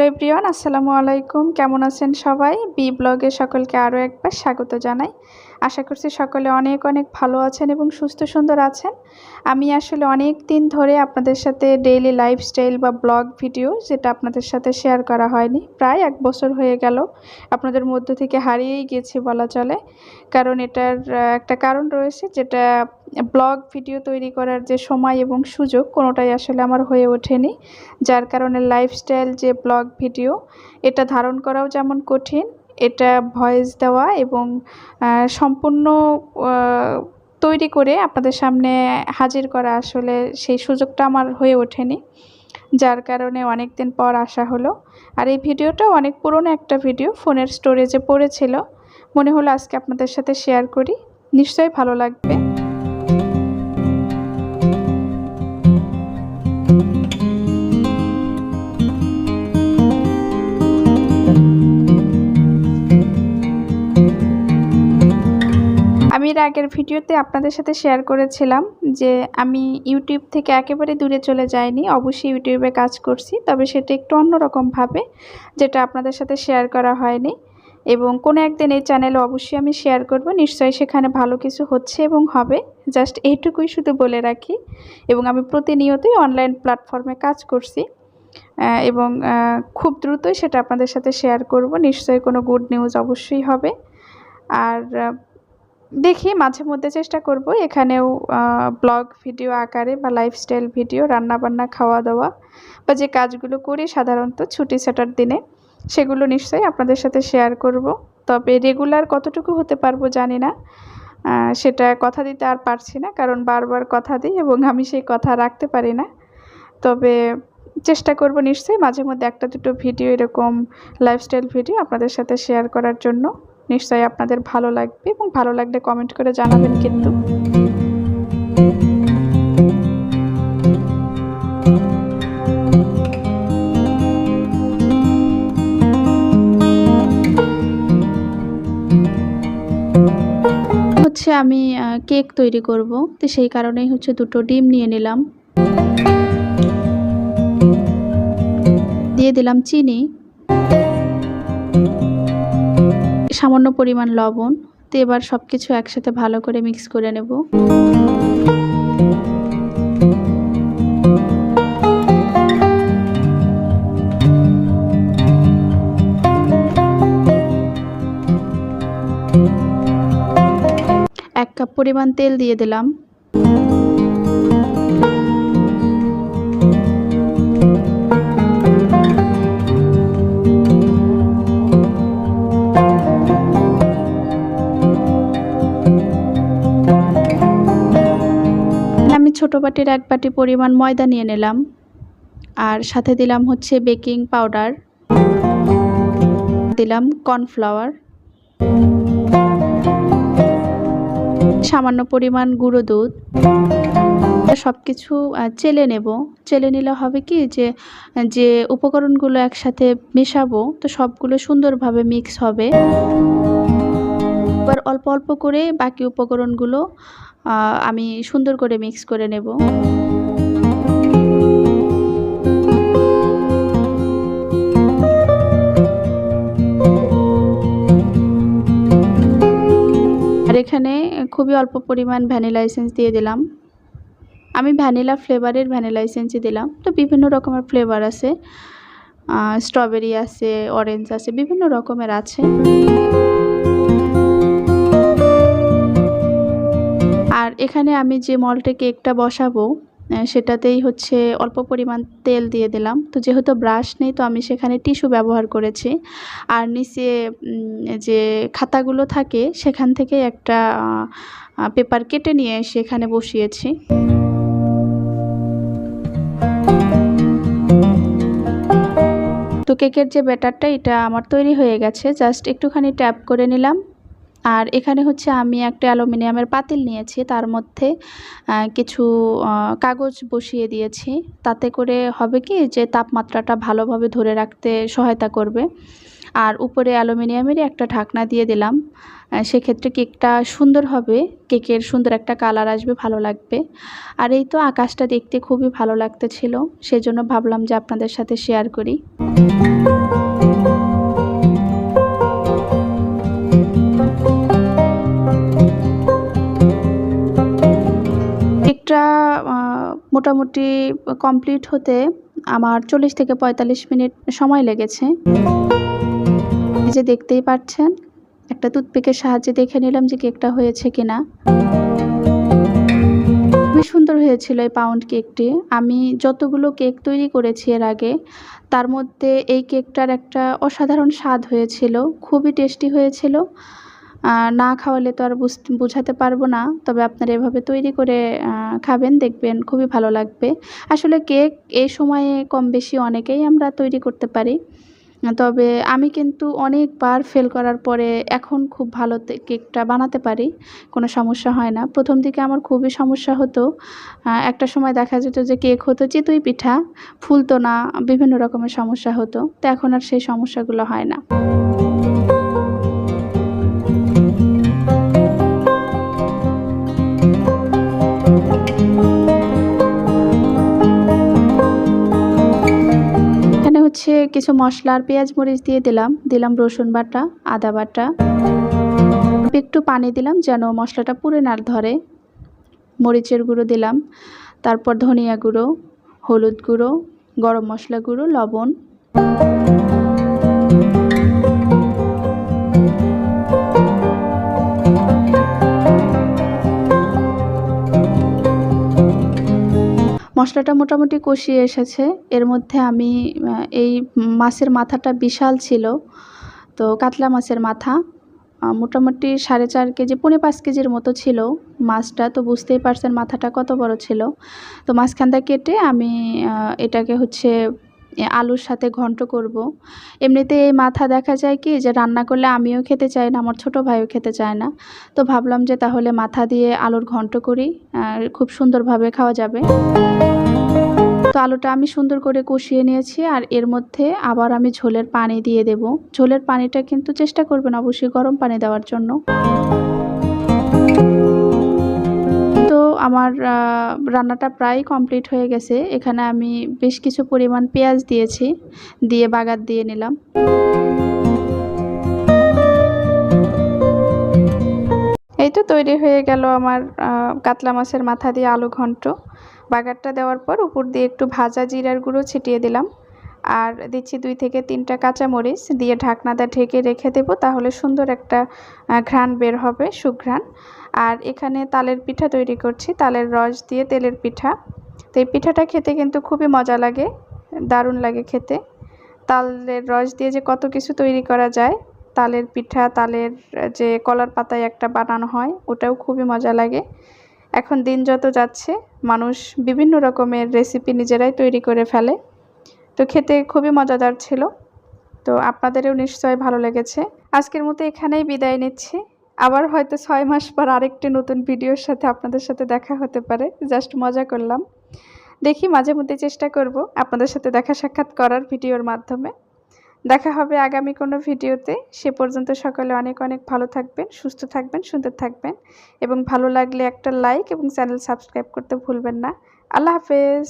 Everyone আসসালামু আলাইকুম। কেমন আছেন সবাই? বি ব্লগে সকলকে আরও একবার স্বাগত জানাই। আশা করছি সকলে অনেক অনেক ভালো আছেন এবং সুস্থ, সুন্দর আছেন। আমি আসলে অনেক দিন ধরে আপনাদের সাথে ডেইলি লাইফস্টাইল বা ব্লগ ভিডিও যেটা আপনাদের সাথে শেয়ার করা হয়নি, প্রায় এক বছর হয়ে গেল আপনাদের মধ্য থেকে হারিয়েই গেছি বলা চলে। কারণ এটার একটা কারণ রয়েছে যেটা ব্লগ ভিডিও তৈরি করার যে সময় এবং সুযোগ কোনোটাই আসলে আমার হয়ে ওঠেনি। যার কারণে লাইফস্টাইল যে ব্লগ ভিডিও এটা ধারণ করাও যেমন কঠিন এটা ভয়েস দেওয়া এবং সম্পূর্ণ তৈরি করে আপনাদের সামনে হাজির করা আসলে সেই সুযোগটা আমার হয়ে ওঠেনি। যার কারণে অনেক দিন পর আসা হলো। আর এই ভিডিওটা অনেক পুরনো একটা ভিডিও, ফোনের স্টোরেজে পড়েছিল। মনে হলো আজকে আপনাদের সাথে শেয়ার করি। নিশ্চয়ই ভালো লাগবে। এর আগের ভিডিওতে আপনাদের সাথে শেয়ার করেছিলাম যে আমি ইউটিউব থেকে একেবারে দূরে চলে যাইনি। অবশ্যই ইউটিউবে কাজ করছি, তবে সেটা একটু অন্যরকমভাবে যেটা আপনাদের সাথে শেয়ার করা হয়নি। এবং কোনো একদিন এই চ্যানেলে অবশ্যই আমি শেয়ার করব। নিশ্চয়ই সেখানে ভালো কিছু হচ্ছে এবং হবে। জাস্ট এইটুকুই শুধু বলে রাখি। এবং আমি প্রতিনিয়তই অনলাইন প্ল্যাটফর্মে কাজ করছি। এবং খুব দ্রুতই সেটা আপনাদের সাথে শেয়ার করব। নিশ্চয়ই কোনো গুড নিউজ অবশ্যই হবে। আর দেখি মাঝে মধ্যে চেষ্টা করব। এখানেও ব্লগ ভিডিও আকারে বা লাইফস্টাইল ভিডিও রান্নাবান্না খাওয়া দাওয়া বা যে কাজগুলো করি সাধারণত ছুটি ছাটার দিনে, সেগুলো নিশ্চয়ই আপনাদের সাথে শেয়ার করব। তবে রেগুলার কতটুকু হতে পারব জানি না। সেটা কথা দিতে আর পারছি না, কারণ বারবার কথা দিই এবং আমি সেই কথা রাখতে পারি না। তবে চেষ্টা করব নিশ্চয়ই মাঝে মধ্যে একটা দুটো ভিডিও এরকম লাইফস্টাইল ভিডিও আপনাদের সাথে শেয়ার করার জন্য। নিশ্চয়ই আপনাদের ভালো লাগবে এবং ভালো লাগলে কমেন্ট করে জানাবেন কিন্তু। হচ্ছে আমি কেক তৈরি করব। তো সেই কারণেই হচ্ছে দুটো ডিম নিয়ে নিলাম। দিয়ে দিলাম চিনি। সামান্য পরিমাণ লবণ, তো এবার সব কিছু একসাথে ভালো করে মিক্স করে নেব। এক কাপ পরিমাণ তেল দিয়ে দিলাম। ছোট বাটির এক বাটি পরিমাণ ময়দা নিয়ে নিলাম। আর সাথে দিলাম হচ্ছে বেকিং পাউডার। দিলাম কর্নফ্লাওয়ার। সামান্য পরিমাণ গুঁড়ো দুধ। সব কিছু চেলে নেব। চেলে নিলে হবে কি যে যে উপকরণগুলো একসাথে মেশাবো, তো সবগুলো সুন্দরভাবে মিক্স হবে। এবার অল্প অল্প করে বাকি উপকরণগুলো আমি সুন্দর করে মিক্স করে নেব। আর এখানে খুবই অল্প পরিমাণ ভ্যানিলা এসেন্স দিয়ে দিলাম। আমি ভ্যানিলা ফ্লেভারের ভ্যানিলা এসেন্সই দিলাম। তো বিভিন্ন রকমের ফ্লেভার আছে। স্ট্রবেরি আছে, অরেঞ্জ আছে, বিভিন্ন রকমের আছে। আর এখানে আমি যে মল্টে কেকটা বসাবো সেটাতেই হচ্ছে অল্প পরিমাণ তেল দিয়ে দিলাম। তো যেহেতু ব্রাশ নেই, তো আমি সেখানে টিস্যু ব্যবহার করেছি। আর নিচে যে খাতাগুলো থাকে, সেখান থেকে একটা পেপার কেটে নিয়ে এসে এখানে বসিয়েছি। তো কেকের যে ব্যাটারটা, এটা আমার তৈরি হয়ে গেছে। জাস্ট একটুখানি ট্যাপ করে নিলাম। আর এখানে হচ্ছে আমি একটা অ্যালুমিনিয়ামের পাতিল নিয়েছি, তার মধ্যে কিছু কাগজ বসিয়ে দিয়েছি। তাতে করে হবে কি যে তাপমাত্রাটা ভালোভাবে ধরে রাখতে সহায়তা করবে। আর উপরে অ্যালুমিনিয়ামেরই একটা ঢাকনা দিয়ে দিলাম। সেক্ষেত্রে কেকটা সুন্দর হবে, কেকের সুন্দর একটা কালার আসবে, ভালো লাগবে। আর এই তো আকাশটা দেখতে খুবই ভালো লাগতেছিল, সেজন্য ভাবলাম যে আপনাদের সাথে শেয়ার করি। কেকটা মোটামুটি কমপ্লিট হতে আমার চল্লিশ থেকে পঁয়তাল্লিশ মিনিট সময় লেগেছে। যে দেখতেই পাচ্ছেন, একটা টুথপিকের সাহায্যে দেখে নিলাম যে কেকটা হয়েছে কিনা। খুবই সুন্দর হয়েছিল এই পাউন্ড কেকটি। আমি যতগুলো কেক তৈরি করেছি এর আগে, তার মধ্যে এই কেকটার একটা অসাধারণ স্বাদ হয়েছিল, খুবই টেস্টি হয়েছিল। না খাওয়ালে তো আর বুঝ- বোঝাতে পারব না। তবে আপনারা এভাবে তৈরি করে খাবেন, দেখবেন খুবই ভালো লাগবে। আসলে কেক এই সময়ে কম বেশি অনেকেই আমরা তৈরি করতে পারি। তবে আমি কিন্তু অনেকবার ফেল করার পরে এখন খুব ভালো কেকটা বানাতে পারি। কোনো সমস্যা হয় না। প্রথম দিকে আমার খুবই সমস্যা হতো। একটা সময় দেখা যেত যে কেক হতো চিতই পিঠা, ফুলতো না, বিভিন্ন রকমের সমস্যা হতো। তো এখন আর সেই সমস্যাগুলো হয় না। কিছু মশলা আর পেঁয়াজ মরিচ দিয়ে দিলাম। দিলাম রসুন বাটা, আদা বাটা। একটু পানি দিলাম যেন মশলাটা পুড়ে না ধরে। মরিচের গুঁড়ো দিলাম। তারপর ধনিয়া গুঁড়ো, হলুদ গুঁড়ো, গরম মশলা গুঁড়ো, লবণ। মশলাটা মোটামুটি কষিয়ে এসেছে। এর মধ্যে আমি এই মাছের মাথাটা বিশাল ছিল। তো কাতলা মাছের মাথা মোটামুটি সাড়ে চার কেজি, পৌনে পাঁচ কেজির মতো ছিল মাছটা। তো বুঝতেই পারছেন মাথাটা কত বড় ছিল। তো মাছখানটা কেটে আমি এটাকে হচ্ছে আলুর সাথে ঘন্ট করব। এমনিতে এই মাথা দেখা যায় কি যে রান্না করলে আমিও খেতে চাই না, আমার ছোট ভাইও খেতে চায় না। তো ভাবলাম যে তাহলে মাথা দিয়ে আলুর ঘন্ট করি খুব সুন্দরভাবে খাওয়া যাবে। তো আলুটা আমি সুন্দর করে কষিয়ে নিয়েছি আর এর মধ্যে আবার আমি ঝোলের পানি দিয়ে দেব। ঝোলের পানিটা কিন্তু চেষ্টা করবেন অবশ্যই গরম পানি দেওয়ার জন্য। তো আমার রান্নাটা প্রায় কমপ্লিট হয়ে গেছে। এখানে আমি বেশ কিছু পরিমাণ পেঁয়াজ দিয়েছি, দিয়ে বাগার দিয়ে নিলাম। এই তো তৈরি হয়ে গেল আমার কাতলা মাছের মাথা দিয়ে আলু ঘন্ট। বাগারটা দেওয়ার পর উপর দিয়ে একটু ভাজা জিরার গুঁড়ো ছিটিয়ে দিলাম। আর দিচ্ছি দুই থেকে তিনটা কাঁচামরিচ দিয়ে ঢাকনাটা ঢেকে রেখে দেবো, তাহলে সুন্দর একটা ঘ্রাণ বের হবে, সুঘ্রাণ। আর এখানে তালের পিঠা তৈরি করছি, তালের রস দিয়ে তেলের পিঠা। তো এই পিঠাটা খেতে কিন্তু খুবই মজা লাগে, দারুণ লাগে খেতে। তালের রস দিয়ে যে কত কিছু তৈরি করা যায়, তালের পিঠা, তালের যে কলার পাতায় একটা বানানো হয়, ওটাও খুবই মজা লাগে। এখন দিন যত যাচ্ছে, মানুষ বিভিন্ন রকমের রেসিপি নিজেরাই তৈরি করে ফেলে। তো খেতে খুবই মজাদার ছিল। তো আপনাদেরও নিশ্চয়ই ভালো লেগেছে। আজকের মতো এখানেই বিদায় নিচ্ছি। আবার হয়তো ছয় মাস পর আরেকটি নতুন ভিডিওর সাথে আপনাদের সাথে দেখা হতে পারে। জাস্ট মজা করলাম। দেখি মাঝে মধ্যে চেষ্টা করব আপনাদের সাথে দেখা সাক্ষাৎ করার ভিডিওর মাধ্যমে। দেখা হবে আগামী কোনো ভিডিওতে। সে পর্যন্ত সকলে অনেক অনেক ভালো থাকবেন, সুস্থ থাকবেন, সুন্দর থাকবেন এবং ভালো লাগলে একটা লাইক এবং চ্যানেল সাবস্ক্রাইব করতে ভুলবেন না। আল্লাহ হাফেজ।